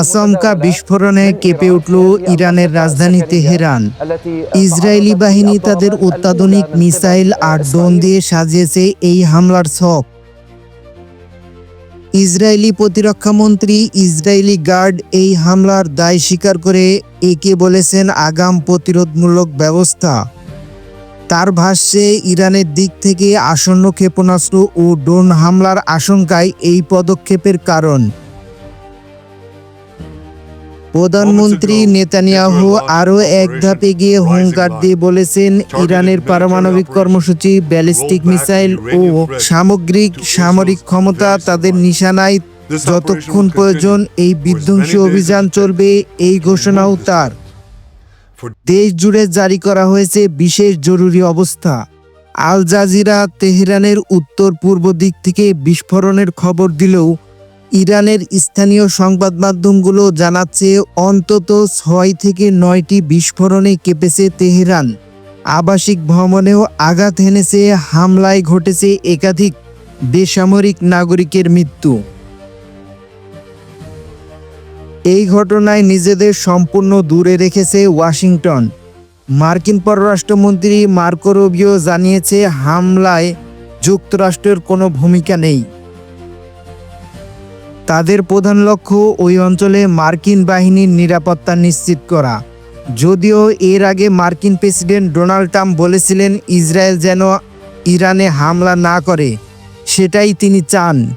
আচমকা বিস্ফোরণে কেঁপে উঠল ইরানের রাজধানী তেহরান। ইসরায়েলি বাহিনী তাদের অত্যাধুনিক মিসাইল আর ড্রোন দিয়ে সাজিয়েছে এই হামলার ছক। ইসরায়েলি প্রতিরক্ষামন্ত্রী ইসরায়েলি গার্ড এই হামলার দায় স্বীকার করে একে বলেছেন আগাম প্রতিরোধমূলক ব্যবস্থা। তার ভাষ্যে ইরানের দিক থেকে আসন্ন ক্ষেপণাস্ত্র ও ড্রোন হামলার আশঙ্কায় এই পদক্ষেপের কারণ। প্রধানমন্ত্রী নেতানিয়াহু আরও এক ধাপে গিয়ে হুঙ্কার দিয়ে বলেছেন ইরানের পারমাণবিক কর্মসূচি ব্যালিস্টিক মিসাইল ও সামগ্রিক সামরিক ক্ষমতা তাদের নিশানায় যতক্ষণ প্রয়োজন এই বিধ্বংসী অভিযান চলবে এই ঘোষণাও তার। দেশ জুড়ে জারি করা হয়েছে বিশেষ জরুরি অবস্থা। আল জাজিরা তেহরানের উত্তর পূর্ব দিক থেকে বিস্ফোরণের খবর দিলেও ইরানের স্থানীয় সংবাদ মাধ্যমগুলো জানাচ্ছে অন্তত ছয় থেকে নয়টি বিস্ফোরণে কেঁপেছে তেহরান। আবাসিক ভ্রমণেও আঘাত হেনেছে, হামলায় ঘটেছে একাধিক বেসামরিক নাগরিকের মৃত্যু। এই ঘটনায় নিজেদের সম্পূর্ণ দূরে রেখেছে ওয়াশিংটন। মার্কিন পররাষ্ট্রমন্ত্রী মার্কো রুবিও জানিয়েছে, হামলায় যুক্তরাষ্ট্রের কোনো ভূমিকা নেই। তাদের প্রধান লক্ষ্য ওই অঞ্চলে মার্কিন বাহিনীর নিরাপত্তা নিশ্চিত করা। যদিও এর আগে মার্কিন প্রেসিডেন্ট ডোনাল্ড ট্রাম্প বলেছিলেন, ইসরায়েল যেন ইরানে হামলা না করে, সেটাই তিনি চান।